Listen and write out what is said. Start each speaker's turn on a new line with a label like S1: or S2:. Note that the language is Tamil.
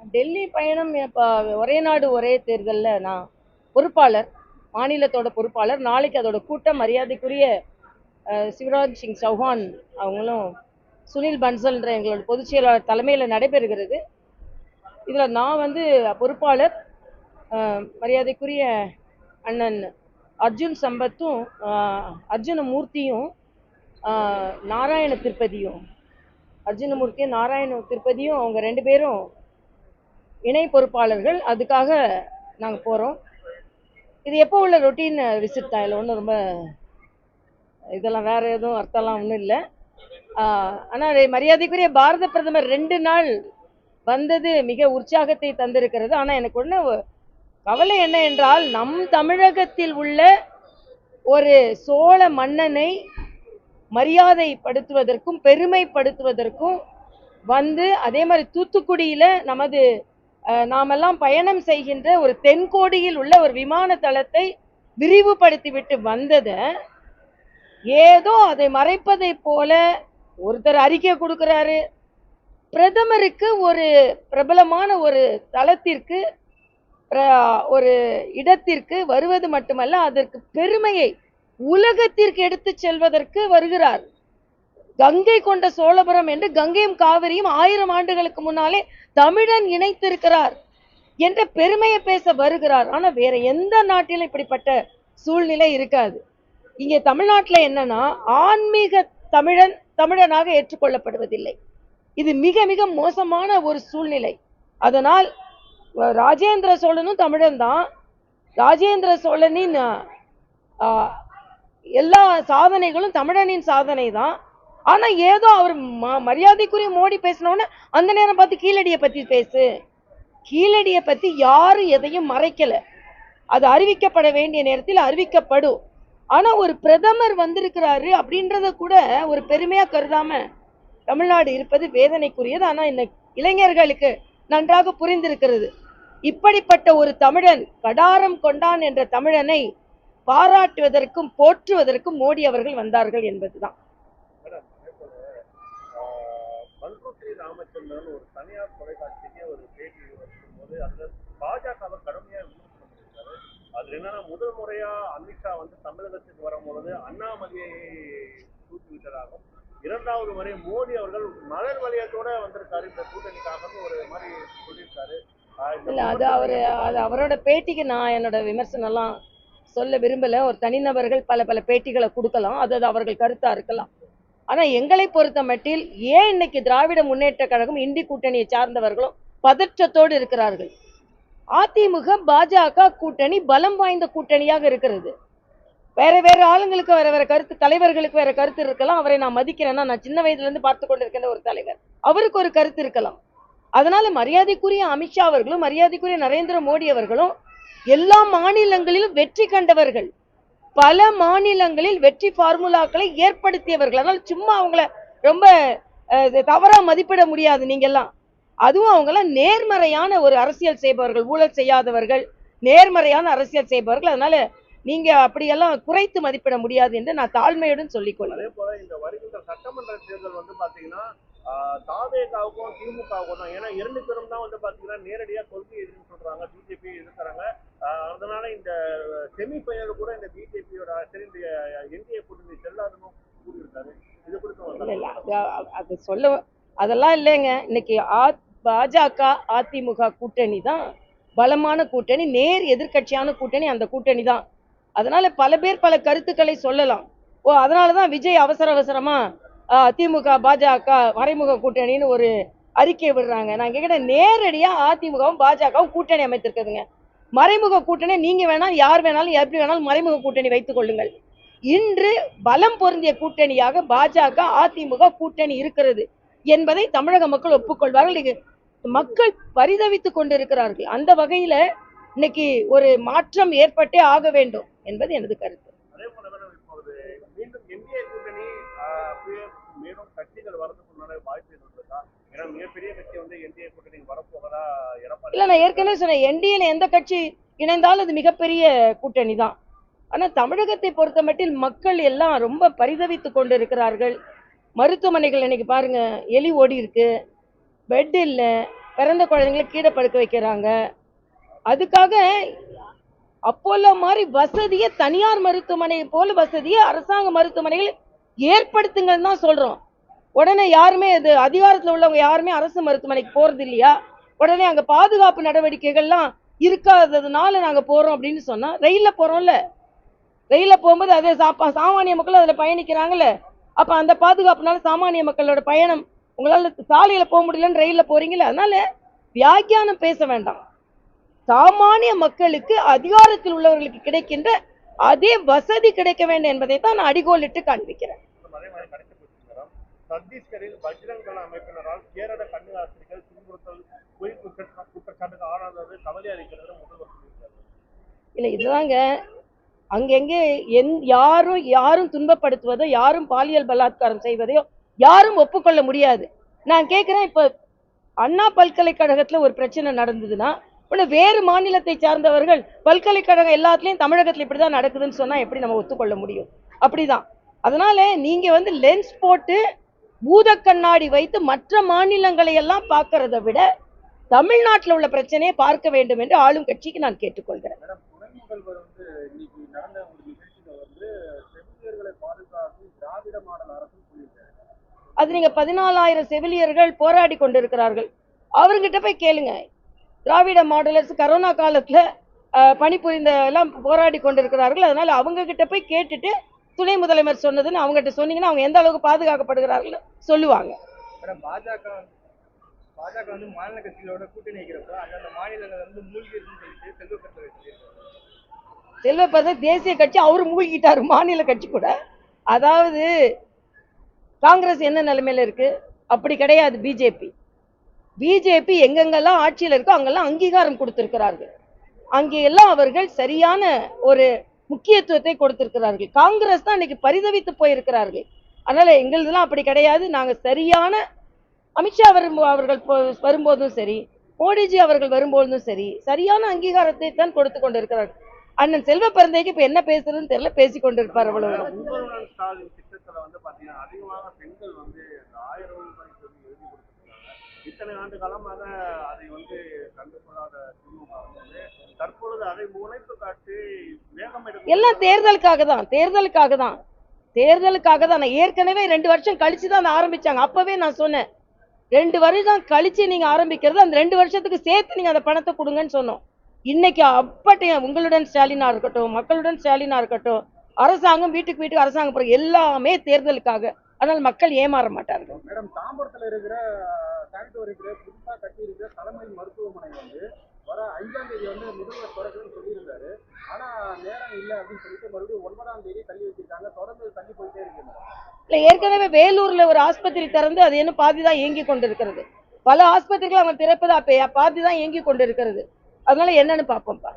S1: டெல்லி பயணம் இப்போ ஒரே நாடு ஒரே தேர்தலில் நான் பொறுப்பாளர் மாநிலத்தோட பொறுப்பாளர் நாளைக்கு அதோட கூட்டம் மரியாதைக்குரிய சிவராஜ் சிங் சௌஹான் அவங்களும் சுனில் பன்சல்ன்ற எங்களோட பொதுச் செயலாளர் தலைமையில் நடைபெறுகிறது. இதில் நான் வந்து பொறுப்பாளர் மரியாதைக்குரிய அண்ணன் அர்ஜுன் சம்பத்தும் அர்ஜுனமூர்த்தியும் அர்ஜுன மூர்த்தியும் நாராயண திருப்பதியும் அர்ஜுனமூர்த்தியும் நாராயண திருப்பதியும் அவங்க ரெண்டு பேரும் இணை பொறுப்பாளர்கள் அதுக்காக நாங்கள் போகிறோம் இது எப்போ உள்ள ரொட்டீன் விசிட் தான் இல்லை ஒன்றும் ரொம்ப இதெல்லாம் வேறு எதுவும் அர்த்தம்லாம் ஒன்றும் இல்லை. ஆனால் மரியாதைக்குரிய பாரத பிரதமர் ரெண்டு நாள் வந்தது மிக உற்சாகத்தை தந்திருக்கிறது. ஆனால் எனக்கு ஒன்று கவலை என்ன என்றால் நம் தமிழகத்தில் உள்ள ஒரு சோழ மன்னனை மரியாதைப்படுத்துவதற்கும் பெருமைப்படுத்துவதற்கும் வந்து அதே மாதிரி தூத்துக்குடியில் நமது நாமெல்லாம் பயணம் செய்கின்ற ஒரு தென்கோடியில் உள்ள ஒரு விமான தளத்தை விரிவுபடுத்தி விட்டு வந்ததை. ஏதோ அதை மறைப்பதை போல ஒருத்தர் அறிக்கை கொடுக்கிறாரு. பிரதமருக்கு ஒரு பிரபலமான ஒரு தளத்திற்கு ஒரு இடத்திற்கு வருவது மட்டுமல்ல அதற்கு பெருமையை உலகத்திற்கு எடுத்து செல்வதற்கு வருகிறார். கங்கை கொண்ட சோழபுரம் என்று கங்கையும் காவிரியும் ஆயிரம் ஆண்டுகளுக்கு முன்னாலே தமிழன் இணைத்திருக்கிறார் என்ற பெருமையை பேச வருகிறார். ஆனா வேற எந்த நாட்டிலும் இப்படிப்பட்ட சூழ்நிலை இருக்காது. இங்கே தமிழ்நாட்டில் என்னன்னா ஆன்மீக தமிழன் தமிழனாக ஏற்றுக்கொள்ளப்படுவதில்லை. இது மிக மிக மோசமான ஒரு சூழ்நிலை. அதனால் ராஜேந்திர சோழனும் தமிழன் தான். ராஜேந்திர சோழனின் ஆஹ், எல்லா சாதனைகளும் தமிழனின் சாதனை தான். ஆனா ஏதோ அவர் ம- மரியாதைக்குரிய மோடி பேசினோன்னு அந்த நேரம் பார்த்து கீழடியை பத்தி பேசு. கீழடியை பத்தி யாரும் எதையும் மறைக்கல. அது அறிவிக்கப்பட வேண்டிய நேரத்தில் அறிவிக்கப்படும். ஆனா ஒரு பிரதமர் வந்திருக்கிறாரு அப்படின்றத கூட ஒரு பெருமையா கருதாம தமிழ்நாடு இருப்பது வேதனைக்குரியது. ஆனா இந்த இளைஞர்களுக்கு நன்றாக புரிந்திருக்கிறது. இப்படிப்பட்ட ஒரு தமிழன் கடாரம் கொண்டான் என்ற தமிழனை பாராட்டுவதற்கும் போற்றுவதற்கும் மோடி அவர்கள் வந்தார்கள் என்பதுதான்.
S2: ராமச்சந்திரன் ஒரு தனியார் தொலைக்காட்சிக்கு ஒரு பேட்டி போது அதுல பாஜகவை கடுமையா விமர்சனம் பண்ணியிருக்காரு. அதுல என்னன்னா முதல் முறையா அமித்ஷா வந்து தமிழகத்துக்கு வரும்பொழுது அண்ணாமலையை தூக்கி விட்டதாகவும் இரண்டாவது முறை மோடி அவர்கள் மலர் வளையத்தோட வந்திருக்காரு. இந்த கூட்டணிக்காகன்னு ஒரு மாதிரி சொல்லியிருக்காரு.
S1: இல்ல அது அவரு அது அவரோட பேட்டிக்கு நான் என்னோட விமர்சனம்லாம் சொல்ல விரும்பல. ஒரு தனிநபர்கள் பல பல பேட்டிகளை கொடுக்கலாம். அது அவர்கள் கருத்தா இருக்கலாம். ஆனா எங்களை பொறுத்த மட்டில் ஏன் இன்னைக்கு திராவிட முன்னேற்ற கழகம் இந்தி கூட்டணியை சார்ந்தவர்களும் பதற்றத்தோடு இருக்கிறார்கள்? அதிமுக பாஜக கூட்டணி பலம் வாய்ந்த கூட்டணியாக இருக்கிறது. வேற வேற ஆளுங்களுக்கு வேற வேற கருத்து தலைவர்களுக்கு வேற கருத்து இருக்கலாம். அவரை நான் மதிக்கிறேன்னா நான் சின்ன வயதுல இருந்து பார்த்து கொண்டிருக்கின்ற ஒரு தலைவர். அவருக்கு ஒரு கருத்து இருக்கலாம். அதனால மரியாதைக்குரிய அமித்ஷா அவர்களும் மரியாதைக்குரிய நரேந்திர மோடி அவர்களும் எல்லா மாநிலங்களிலும் வெற்றி கண்டவர்கள். பல மாநிலங்களில் வெற்றி ஃபார்முலாக்களை ஏற்படுத்தியவர்கள் அதனால சும்மா அவங்கள ரொம்ப தவறா மதிப்பிட முடியாது நீங்கெல்லாம். அதுவும் அவங்கெல்லாம் நேர்மறையான ஒரு அரசியல் செய்பவர்கள் ஊழல் செய்யாதவர்கள் நேர்மறையான அரசியல் செய்பவர்கள். அதனால நீங்க அப்படியெல்லாம் குறைத்து மதிப்பிட முடியாது என்று நான் தாழ்மையுடன் சொல்லிக்கொள்ளேன்
S2: அதே போல இந்த வருகின்ற சட்டமன்ற தேர்தல் வந்து பாத்தீங்கன்னா தாவேகாவுக்கும் திமுகவுக்கும் தான். ஏன்னா இரண்டு பேரும் தான் வந்து பாத்தீங்கன்னா நேரடியா கொள்கை எதிர்ப்பு சொல்றாங்க. பிஜேபி எதிர்க்கிறாங்க. அதனால இந்த செமி ஃபைனல் கூட இந்த பிஜேபியோட சரி இந்த என்டிஏ கூட்டணி செல்லாதுன்னு கூறியிருக்காரு இது குறித்து
S1: இல்ல இல்ல அது சொல்ல அதெல்லாம் இல்லைங்க. இன்னைக்கு ஆ பாஜக அதிமுக கூட்டணி தான் பலமான கூட்டணி. நேர் எதிர்கட்சியான கூட்டணி அந்த கூட்டணி தான். அதனால பல பேர் பல கருத்துக்களை சொல்லலாம். ஓ அதனால தான் விஜய் அவசர அவசரமா ஆ, திமுக பாஜக மறைமுக கூட்டணின்னு ஒரு அறிக்கை விடுறாங்க. நான் கேட்குறேன் நேரடியா அதிமுகவும் பாஜகவும் கூட்டணி அமைத்திருக்குதுங்க. மறைமுக கூட்டணி நீங்க வேணாலும் யார் வேணாலும் எப்படி வேணாலும் மறைமுக கூட்டணி வைத்துக் கொள்ளுங்கள். இன்று பலம் பொருந்திய கூட்டணியாக பாஜக அதிமுக கூட்டணி இருக்கிறது என்பதை தமிழக மக்கள் ஒப்புக்கொள்வார்கள். மக்கள் பரிதவித்துக் கொண்டிருக்கிறார்கள். அந்த வகையில இன்னைக்கு ஒரு மாற்றம் ஏற்பட்டே ஆக வேண்டும் என்பது எனது கருத்து. இல்ல நான் ஏற்கனவே சொன்னேன். என்டிஏல எந்த கட்சி இணைந்தாலும் அது மிகப்பெரிய கூட்டணி தான் ஆனால் தமிழகத்தை பொறுத்த மட்டில் மக்கள் எல்லாம் ரொம்ப பரிதவித்து கொண்டு இருக்கிறார்கள் மருத்துவமனைகள் இன்னைக்கு பாருங்க எலி ஓடி இருக்கு. பெட் இல்லை பிறந்த குழந்தைங்களை கீழே படுக்க வைக்கிறாங்க. அதுக்காக அப்போலோ மாதிரி வசதியை தனியார் மருத்துவமனை போல வசதியை அரசாங்க மருத்துவமனைகள் ஏற்படுத்துங்கன்னு தான் சொல்றோம். உடனே யாருமே இது அதிகாரத்தில் உள்ளவங்க யாருமே அரசு மருத்துவமனைக்கு போறது இல்லையா? உடனே அங்கே பாதுகாப்பு நடவடிக்கைகள்லாம் இருக்காததுனால நாங்கள் போகிறோம் அப்படின்னு சொன்னால் ரயிலில் போகிறோம்ல ரயில்ல போகும்போது அதே சாப்பா சாமானிய மக்கள் அதுல பயணிக்கிறாங்கல்ல. அப்ப அந்த பாதுகாப்புனால சாமானிய மக்களோட பயணம் உங்களால சாலையில போக முடியலன்னு ரயில்ல போறீங்கல்ல அதனால வியாக்கியானம் பேச வேண்டாம். சாமானிய மக்களுக்கு அதிகாரத்தில் உள்ளவர்களுக்கு கிடைக்கின்ற அதே வசதி கிடைக்க வேண்டும் என்பதை தான் நான் அடிகோலிட்டு காண்பிக்கிறேன்.
S2: சத்தீஸ்கரில் பஜ்ரங் தள அமைப்பினரால் கேரள கன்னியாஸ்திரிகள் துன்புறுத்தல் பொய் குற்ற- குற்றச்சாட்டுக்கு ஆளானது கவலை அளிக்கிறது முதல்வர்
S1: இல்ல இதுதாங்க அங்கெங்கே எந் யாரும் யாரும் துன்பப்படுத்துவதோ யாரும் பாலியல் பலாத்காரம் செய்வதையோ யாரும் ஒப்புக்கொள்ள முடியாது. நான் கேட்குறேன் இப்போ அண்ணா பல்கலைக்கழகத்தில் ஒரு பிரச்சனை நடந்ததுன்னா உடனே வேறு மாநிலத்தை சார்ந்தவர்கள் பல்கலைக்கழகம் எல்லாத்துலேயும் தமிழகத்தில் இப்படி தான் நடக்குதுன்னு சொன்னால் எப்படி நம்ம ஒத்துக்கொள்ள முடியும்? அப்படிதான். அதனால நீங்கள் வந்து லென்ஸ் போட்டு பூத கண்ணாடி வைத்து மற்ற மாநிலங்களை எல்லாம் பார்க்கறத விட தமிழ்நாட்டில் உள்ள பிரச்சனையை பார்க்க வேண்டும் என்று ஆளும் கட்சிக்கு நான் கேட்டுக்கொள்கிறேன்
S3: மேடம் துணை முதல்வர் வந்து இன்னைக்கு நடந்த ஒரு நிகழ்ச்சியில வந்து செவிலியர்களை பாதுகாத்து திராவிட மாடல் அரசுன்னு சொல்லியிருக்காரு
S1: அது நீங்க பதினாலாயிரம் செவிலியர்கள் போராடி கொண்டிருக்கிறார்கள். அவர்கிட்ட போய் கேளுங்க. திராவிட மாடலர்ஸ் கரோனா காலத்துல பணிபுரிந்த எல்லாம் போராடி கொண்டிருக்கிறார்கள். அதனால அவங்க கிட்ட போய் கேட்டுட்டு துணை முதலமைச்சர் சொன்னதுன்னு அவங்ககிட்ட சொன்னீங்கன்னா அவங்க எந்த அளவுக்கு பாதுகாக்கப்படுகிறார்கள் சொல்லுவாங்க.
S3: பாஜக பாஜக வந்து மாநில கட்சிகளோட கூட்டணி வைக்கிறப்ப அந்தந்த மாநிலங்கள் வந்து மூழ்கி இருக்குன்னு சொல்லிட்டு செல்வக்கட்டளை சொல்லியிருக்காரு
S1: செல்வப்பத தேசிய கட்சி அவரு மூழ்கிட்டாரு மாநில கட்சி கூட. அதாவது காங்கிரஸ் என்ன நிலைமையில இருக்கு? அப்படி கிடையாது பிஜேபி. பிஜேபி எங்கெங்கெல்லாம் ஆட்சியில் இருக்கோ அங்கெல்லாம் அங்கீகாரம் கொடுத்திருக்கிறார்கள். அங்கேயெல்லாம் அவர்கள் சரியான ஒரு முக்கியத்துவத்தை கொடுத்திருக்கிறார்கள். காங்கிரஸ் தான் இன்னைக்கு பரிதவித்து போயிருக்கிறார்கள். அதனால எங்களுதெல்லாம் அப்படி கிடையாது. நாங்க சரியான அமித்ஷா வரும் அவர்கள் வரும்போதும் சரி மோடிஜி அவர்கள் வரும்போதும் சரி சரியான அங்கீகாரத்தை தான் கொடுத்து கொண்டிருக்கிறார்கள். அண்ணன் செல்வ பிறந்தைக்கு இப்ப என்ன பேசுறதுன்னு தெரியல பேசிக் கொண்டிருப்பார் அவ்வளவுதான்
S2: திட்டத்துல வந்து பாத்தீங்கன்னா அதிகமாக பெண்கள் வந்து இந்த ஆயிரம் ரூபாய் சொல்லி எழுதி கொடுத்திருக்காங்க. இத்தனை ஆண்டு காலமாக அதை வந்து கண்டுகொள்ளாத திமுக வந்து தற்பொழுது அதை முனைப்பு காட்டி வேகம்
S1: எல்லாம் தேர்தலுக்காக தான் தேர்தலுக்காக தான். தேர்தலுக்காக தான். நான் ஏற்கனவே ரெண்டு வருஷம் கழிச்சு தான் அதை ஆரம்பிச்சாங்க. அப்பவே நான் சொன்னேன் ரெண்டு வருஷம் கழிச்சு நீங்க ஆரம்பிக்கிறது அந்த ரெண்டு வருஷத்துக்கு சேர்த்து நீங்க அந்த பணத்தை கொடுங்கன்னு சொன்னோம். இன்னைக்கு அப்பட்டைய உங்களுடன் ஸ்டாலினா இருக்கட்டும் மக்களுடன் ஸ்டாலினா இருக்கட்டும் அரசாங்கம் வீட்டுக்கு வீட்டுக்கு அரசாங்கம் போற எல்லாமே தேர்தலுக்காக. ஆனால் மக்கள் ஏமாற மாட்டார்கள்.
S3: மேடம் தாம்பரத்துல இருக்கிற சானிட்டோரியத்துல புதுசா கட்டி இருக்கிற தலைமை மருத்துவமனை வந்து வர அஞ்சாம் தேதி வந்து முதல்வர் திறக்குதுன்னு சொல்லியிருந்தாரு. ஆனா நேரம் இல்லை அப்படின்னு சொல்லிட்டு மறுபடியும் ஒன்பதாம் தேதி தள்ளி வச்சிருக்காங்க. தொடர்ந்து தள்ளி போயிட்டே இருக்கு
S1: இல்ல ஏற்கனவே வேலூர்ல ஒரு ஆஸ்பத்திரி திறந்து அது இன்னும் பாதி தான் இயங்கி கொண்டிருக்கிறது. பல ஆஸ்பத்திரிகள் அவங்க திறப்பது அப்ப பாதி தான் இயங்கி கொண்டிருக்கிறது. அதனால என்னன்னு பார்ப்போம்ப்பா.